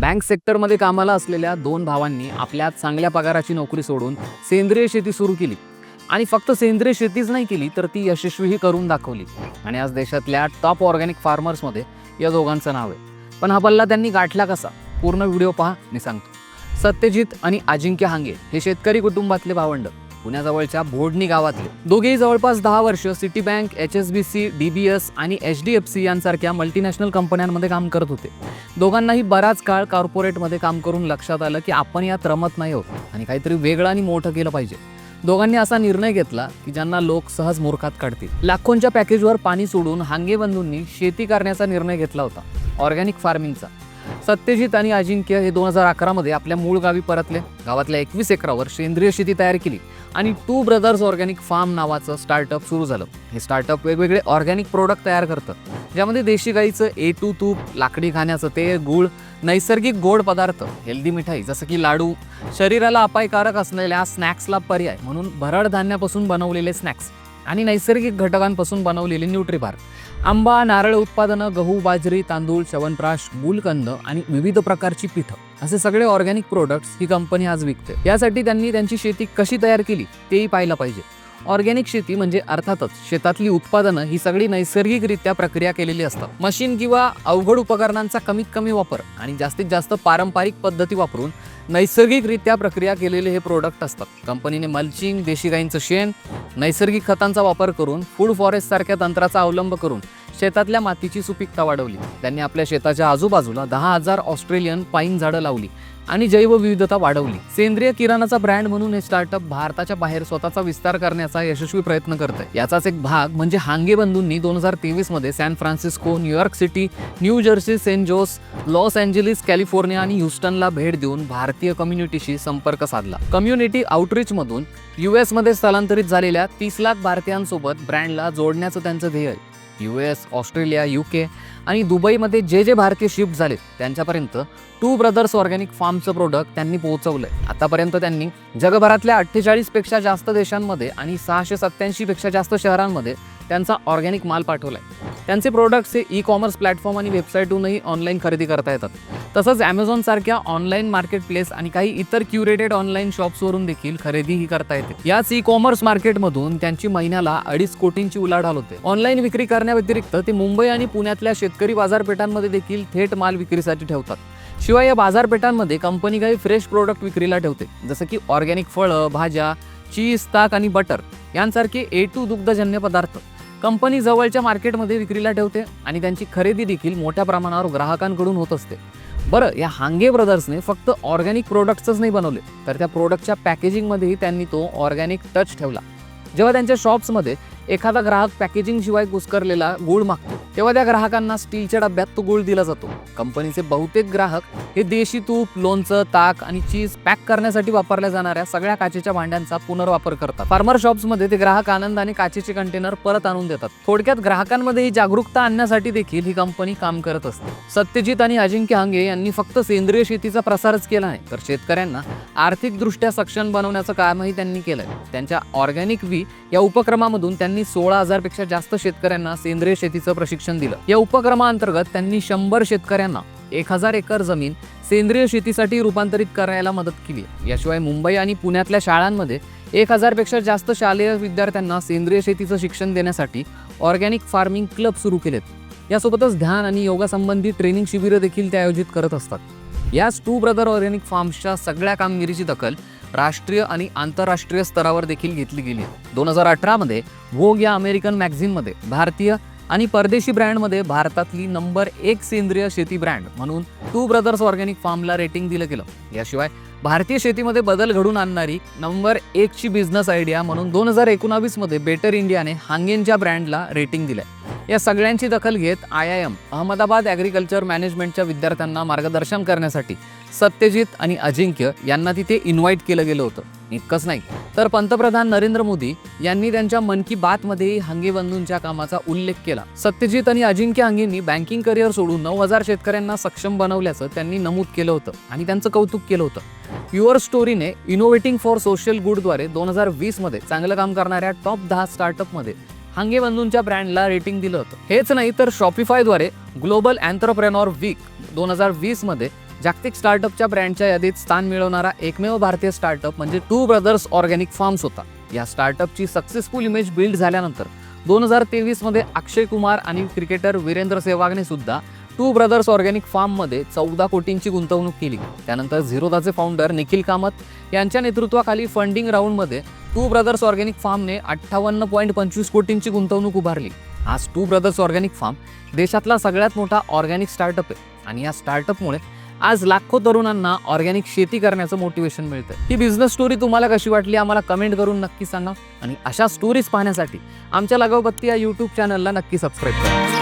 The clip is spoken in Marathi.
बँक सेक्टरमध्ये कामाला असलेल्या दोन भावांनी आपल्या चांगल्या पगाराची नोकरी सोडून सेंद्रिय शेती सुरू केली. आणि फक्त सेंद्रिय शेतीच नाही केली तर ती यशस्वीही करून दाखवली. आणि आज देशातल्या टॉप ऑर्गॅनिक फार्मर्समध्ये या दोघांचं नाव आहे. पण हा पल्ला त्यांनी गाठला कसा? पूर्ण व्हिडिओ पहा मी सांगतो. सत्यजित आणि अजिंक्य हांगे हे शेतकरी कुटुंबातले भावंड. पुण्याजवळच्या भोडणी गावातले. दोघेही जवळपास दहा वर्ष Citi bank H S B C D B S आणि एच डी एफ सी यांसारख्या मल्टीनॅशनल कंपन्यांमध्ये काम करत होते. दोघांनाही बराच काळ कॉर्पोरेटमध्ये काम करून लक्षात आलं की आपण यात रमत नाही होत आणि काहीतरी वेगळं आणि मोठं केलं पाहिजे. दोघांनी असा निर्णय घेतला की ज्यांना लोक सहज मूर्खात काढतील. लाखोंच्या पॅकेजवर पाणी सोडून हांगे बंधूंनी शेती करण्याचा निर्णय घेतला होता. ऑर्गॅनिक फार्मिंगचा. सत्यजित आणि अजिंक्य हे दोन हजार अकरामध्ये आपल्या मूळ गावी परतले. गावातल्या एकवीस एकरावर सेंद्रिय शेती तयार केली आणि टू ब्रदर्स ऑर्गॅनिक फार्म नावाचं स्टार्टअप सुरू झालं. हे स्टार्टअप वेगवेगळे ऑर्गॅनिक प्रोडक्ट तयार करतं. ज्यामध्ये देशी गाईचं ए टू तूप लाकडी खाण्याचं तेल गूळ नैसर्गिक गोड पदार्थ हेल्दी मिठाई जसं की लाडू शरीराला अपायकारक असलेल्या स्नॅक्सला पर्याय म्हणून भरड धान्यापासून बनवलेले स्नॅक्स आणि नैसर्गिक घटकांपासून बनवलेले न्यूट्रीबार आंबा नारळ उत्पादनं गहू बाजरी तांदूळ च्यवनप्राश गुलकंद आणि विविध प्रकारची पिठं. असे सगळे ऑर्गॅनिक प्रोडक्ट्स ही कंपनी आज विकते. यासाठी त्यांनी त्यांची शेती कशी तयार केली तेही पाहायला पाहिजे. ऑर्गॅनिक शेती म्हणजे अर्थातच शेतातली उत्पादनं ही सगळी नैसर्गिकरित्या प्रक्रिया केलेली असतात. मशीन किंवा अवघड उपकरणांचा कमीत कमी वापर आणि जास्तीत जास्त पारंपरिक पद्धती वापरून नैसर्गिकरित्या प्रक्रिया केलेले हे प्रोडक्ट असतात. कंपनीने मल्चिंग देशी गाईंचं शेण नैसर्गिक खतांचा वापर करून फूड फॉरेस्ट सारख्या तंत्राचा अवलंब करून शेतातल्या मातीची सुपीकता वाढवली. त्यांनी आपल्या शेताच्या आजूबाजूला दहा हजार ऑस्ट्रेलियन पाईन झाडं लावली. आणि जैवविविधता वाढवली. सेंद्रिय किराणाचा ब्रँड म्हणून हे स्टार्टअप भारताच्या बाहेर स्वतःचा विस्तार करण्याचा यशस्वी प्रयत्न करत आहे याचाच एक भाग म्हणजे हांगे बंधूंनी दोन हजार तेवीसमध्ये San Francisco New York city new Jersey Saint Jose Los Angeles California आणि ह्युस्टनला भेट देऊन भारतीय कम्युनिटीशी संपर्क साधला. कम्युनिटी आउटरीच मधून युएसमध्ये स्थलांतरित झालेल्या तीस लाख भारतीयांसोबत ब्रँडला जोडण्याचं त्यांचं ध्येय. U S Australia U K आणि दुबईमध्ये जे जे भारतीय शिफ्ट झालेत त्यांच्यापर्यंत टू ब्रदर्स ऑर्गॅनिक फार्मचं प्रोडक्ट त्यांनी पोहोचवलंय. आतापर्यंत त्यांनी जगभरातल्या अठ्ठेचाळीसपेक्षा जास्त देशांमध्ये आणि सहाशे सत्त्याऐंशीपेक्षा जास्त शहरांमध्ये त्यांचा ऑर्गॅनिक माल पाठवलाय. त्यांचे प्रोडक्ट्स हे ई कॉमर्स प्लॅटफॉर्म आणि वेबसाईटहूनही ऑनलाईन खरेदी करता येतात. तसंच ॲमेझॉनसारख्या ऑनलाईन मार्केट प्लेस आणि काही इतर क्युरेटेड ऑनलाईन शॉप्सवरून देखील खरेदीही करता येते. याच ई कॉमर्स मार्केटमधून त्यांची महिन्याला अडीच कोटींची उलाढाल होते. ऑनलाईन विक्री करण्याव्यतिरिक्त ते मुंबई आणि पुण्यातल्या शेतकरी बाजारपेठांमध्ये देखील थेट माल विक्रीसाठी ठेवतात. शिवाय या बाजारपेठांमध्ये कंपनी काही फ्रेश प्रोडक्ट विक्रीला ठेवते. जसं की ऑर्गॅनिक फळं भाज्या चीज ताक आणि बटर यांसारखे ए टू दुग्धजन्य पदार्थ कंपनी जवळच्या मार्केटमध्ये विक्रीला ठेवते आणि त्यांची खरेदी देखील मोठ्या प्रमाणावर ग्राहकांकडून होत असते. बरं या हांगे ब्रदर्सने फक्त ऑर्गॅनिक प्रोडक्ट्सच नाही बनवले तर त्या प्रोडक्टच्या पॅकेजिंगमध्येही त्यांनी तो ऑर्गॅनिक टच ठेवला. जेव्हा त्यांच्या शॉप्समध्ये एखादा ग्राहक पॅकेजिंग शिवाय कुस्करलेला गुळ मागतो. तेव्हा त्या ग्राहकांना स्टीलच्या डब्यात तो गुळ दिला जातो. कंपनीचे बहुतेक ग्राहक हे देशी तूप लोणचं ताक आणि चीज पॅक करण्यासाठी वापरल्या जाणाऱ्या सगळ्या काचेच्या भांड्यांचा पुनर्वापर करतात. फार्मर शॉप्समध्ये ते ग्राहक आनंदाने काचेचे कंटेनर परत आणून देतात. थोडक्यात ग्राहकांमध्ये ही जागरूकता आणण्यासाठी देखील ही कंपनी काम करत असते. सत्यजित आणि अजिंक्य हांगे यांनी फक्त सेंद्रिय शेतीचा प्रसारच केला नाही तर शेतकऱ्यांना आर्थिकदृष्ट्या सक्षम बनवण्याचं कामही त्यांनी केलंय. त्यांच्या ऑर्गॅनिक वी या उपक्रमामधून त्यांनी त्यांनी सोळा हजारपेक्षा जास्त शेतकऱ्यांना सेंद्रिय शेतीचं प्रशिक्षण दिलं. या उपक्रमाअंतर्गत त्यांनी शंभर शेतकऱ्यांना एक हजार एकर जमीन सेंद्रिय शेतीसाठी रूपांतरित करायला मदत केली. याशिवाय मुंबई आणि पुण्यातल्या शाळांमध्ये एक हजारपेक्षा जास्त शालेय विद्यार्थ्यांना सेंद्रिय शेतीचं शिक्षण देण्यासाठी ऑर्गॅनिक फार्मिंग क्लब सुरू केलेत. यासोबतच ध्यान आणि योगासंबंधी ट्रेनिंग शिबिरं देखील ते आयोजित करत असतात. याच टू ब्रदर ऑर्गॅनिक फार्म्सच्या सगळ्या कामगिरीची दखल राष्ट्रीय आणि आंतरराष्ट्रीय स्तरावर देखील घेतली गेली. दोन हजार अठरामध्ये वोग या अमेरिकन मॅगझिनमध्ये भारतीय आणि परदेशी ब्रँडमध्ये भारतातली नंबर एक सेंद्रिय शेती ब्रँड म्हणून टू ब्रदर्स ऑर्गॅनिक फार्मला रेटिंग दिलं गेलं. याशिवाय भारतीय शेतीमध्ये बदल घडून आणणारी नंबर एकची बिझनेस आयडिया म्हणून दोन हजार एकोणावीसमध्ये बेटर इंडियाने हांगेनच्या ब्रँडला रेटिंग दिलंय. या सगळ्यांची दखल घेत I I M Ahmedabad agriculture मॅनेजमेंटच्या विद्यार्थ्यांना मार्गदर्शन करण्यासाठी सत्यजित आणि अजिंक्य यांना तिथे इन्व्हाइट केलं गेलं होतं. इतकंच नाही. तर पंतप्रधान नरेंद्र मोदी यांनी त्यांच्या मन की बातमध्येही हांगे बंधूंच्या कामाचा उल्लेख केला. सत्यजित आणि अजिंक्य हंगेंनी बँकिंग करिअर सोडून नऊ हजार शेतकऱ्यांना सक्षम बनवल्याचं त्यांनी नमूद केलं होतं आणि त्यांचं कौतुक केलं होतं. युअर स्टोरीने इनोव्हेटिंग फॉर सोशल गुडद्वारे दोन हजार वीसमध्ये चांगलं काम करणाऱ्या टॉप दहा स्टार्टअपमध्ये हांगे बंधूंच्या ब्रँडला रेटिंग दिलं होतं. हेच नाही तर शॉपिफायद्वारे ग्लोबल अँथरप्रेनॉर वीक दोन हजार वीसमध्ये जागतिक स्टार्टअपच्या ब्रँडच्या यादीत स्थान मिळवणारा एकमेव भारतीय स्टार्टअप म्हणजे टू ब्रदर्स ऑर्गॅनिक फार्म्स होता. या स्टार्टअपची सक्सेसफुल इमेज बिल्ड झाल्यानंतर दोन हजार तेवीसमध्ये अक्षय कुमार आणि क्रिकेटर वीरेंद्र सेहवागने सुद्धा टू ब्रदर्स ऑर्गॅनिक फार्ममध्ये चौदा कोटींची गुंतवणूक केली. त्यानंतर झिरोदाचे फाउंडर निखिल कामत यांच्या नेतृत्वाखाली फंडिंग राऊंडमध्ये टू ब्रदर्स ऑर्गॅनिक फार्मने अठ्ठावन्न पॉईंट पंचवीस कोटींची गुंतवणूक उभारली. आज टू ब्रदर्स ऑर्गॅनिक फार्म देशातला सगळ्यात मोठा ऑर्गॅनिक स्टार्टअप आहे आणि या स्टार्टअपमुळे आज लाखो तरुणांना ऑर्गॅनिक शेती करण्याचं मोटिवेशन मिळतं ही बिझनेस स्टोरी तुम्हाला कशी वाटली आम्हाला कमेंट करून नक्की सांगा आणि अशा स्टोरीज पाहण्यासाठी आमच्या लगावबत्ती या यूट्यूब चॅनलला नक्की सबस्क्राईब करा.